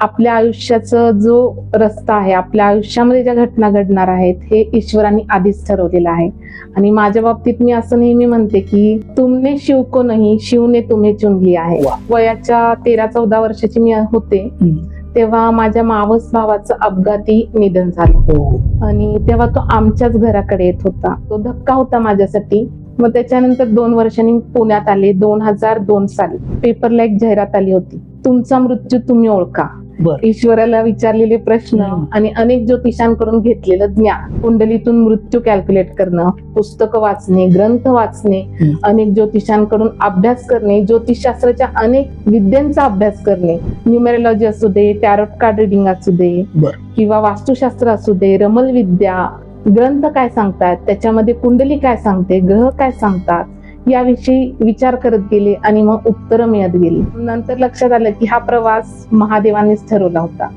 आपल्या आयुष्याचं जो रस्ता आहे आपल्या आयुष्यामध्ये ज्या घटना घडणार आहेत हे ईश्वरांनी आधीच ठरवलेलं आहे. आणि माझ्या बाबतीत मी असं नेहमी म्हणते की तुमने शिव को नाही शिवने तुम्हे चुन लिया आहे. वयाच्या तेरा चौदा वर्षाची मी होते. तेव्हा माझ्या मावस भावाचं अपघाती निधन झालं. हो. आणि तेव्हा तो आमच्याच घराकडे येत होता. तो धक्का होता माझ्यासाठी. मग त्याच्यानंतर दोन वर्षांनी पुण्यात आले दोन हजार दोन साली. पेपरला एक जाहिरात आली होती. तुमचा मृत्यू तुम्ही ओळखा. ईश्वराला विचारलेले प्रश्न. आणि अनेक ज्योतिषांकडून घेतलेलं ज्ञान कुंडलीतून मृत्यू कॅल्क्युलेट करणं पुस्तकं वाचणे ग्रंथ वाचणे. अनेक ज्योतिषांकडून अभ्यास करणे ज्योतिषशास्त्राच्या अनेक विद्यांचा अभ्यास करणे न्यूमेरोलॉजी असू दे टॅरोट कार्ड रिडिंग असू दे. किंवा वास्तुशास्त्र असू दे रमल विद्या ग्रंथ काय सांगतात त्याच्यामध्ये कुंडली काय सांगते ग्रह काय सांगतात याविषयी विचार करत गेले आणि मग उत्तरं मिळत गेली. नंतर लक्षात आलं की हा प्रवास महादेवानेच ठरवला होता.